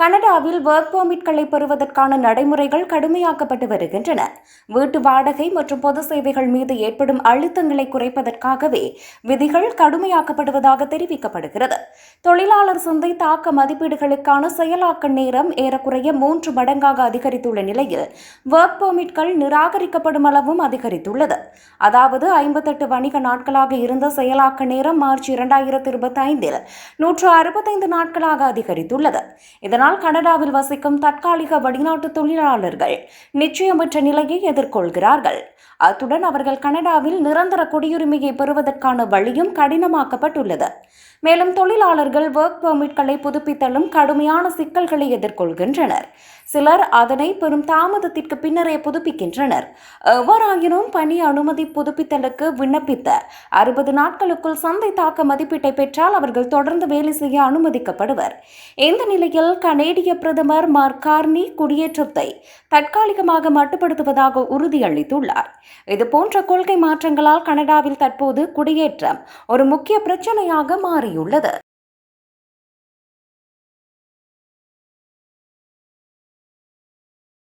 கனடாவில் ஒர்க் பெர்மிட்களை பெறுவதற்கான நடைமுறைகள் கடுமையாக்கப்பட்டு வருகின்றன. வீட்டு வாடகை மற்றும் பொது சேவைகள் மீது ஏற்படும் அழுத்தங்களை குறைப்பதற்காகவே விதிகள் கடுமையாக்கப்படுவதாக தெரிவிக்கப்படுகிறது. தொழிலாளர் சந்தை தாக்க மதிப்பீடுகளுக்கான செயலாக்க நேரம் ஏறக்குறைய மூன்று மடங்காக அதிகரித்துள்ள நிலையில் ஒர்க் பெர்மிட்கள் நிராகரிக்கப்படும் அளவும் அதிகரித்துள்ளது. அதாவது ஐம்பத்தெட்டு வணிக நாட்களாக இருந்த செயலாக்க நேரம் மார்ச் இரண்டாயிரத்தி இருபத்தி ஐந்தில் நூற்று அறுபத்தைந்து நாட்களாக அதிகரித்துள்ளது. இதனால் கனடாவில் வசிக்கும் தற்காலிக வெளிநாட்டு தொழிலாளர்கள் நிச்சயமற்ற நிலையை எதிர்கொள்கிறார்கள். அத்துடன் அவர்கள் கனடாவில் நிரந்தர குடியுரிமையை பெறுவதற்கான வழியும் கடினமாக்கப்பட்டுள்ளது. மேலும் தொழிலாளர்கள் ஒர்க் பெர்மிட்களை புதுப்பித்தலும் கடுமையான சிக்கல்களை எதிர்கொள்கின்றனர். சிலர் அதனை பெரும் தாமதத்திற்கு பின்னரே புதுப்பிக்கின்றனர். எவ்வாறாயினும் பணி அனுமதி புதுப்பித்தலுக்கு விண்ணப்பித்த அறுபது நாட்களுக்குள் சந்தை தாக்க மதிப்பீட்டை பெற்றால் அவர்கள் தொடர்ந்து வேலை செய்ய அனுமதிக்கப்படுவர். இந்த நிலையில் கனேடிய பிரதமர் மார்க் கார்னி குடியேற்றத்தை தற்காலிகமாக மட்டுப்படுத்துவதாக உறுதியளித்துள்ளார். இதுபோன்ற கொள்கை மாற்றங்களால் கனடாவில் தற்போது குடியேற்றம் ஒரு முக்கிய பிரச்சனையாக மாறியுள்ளது.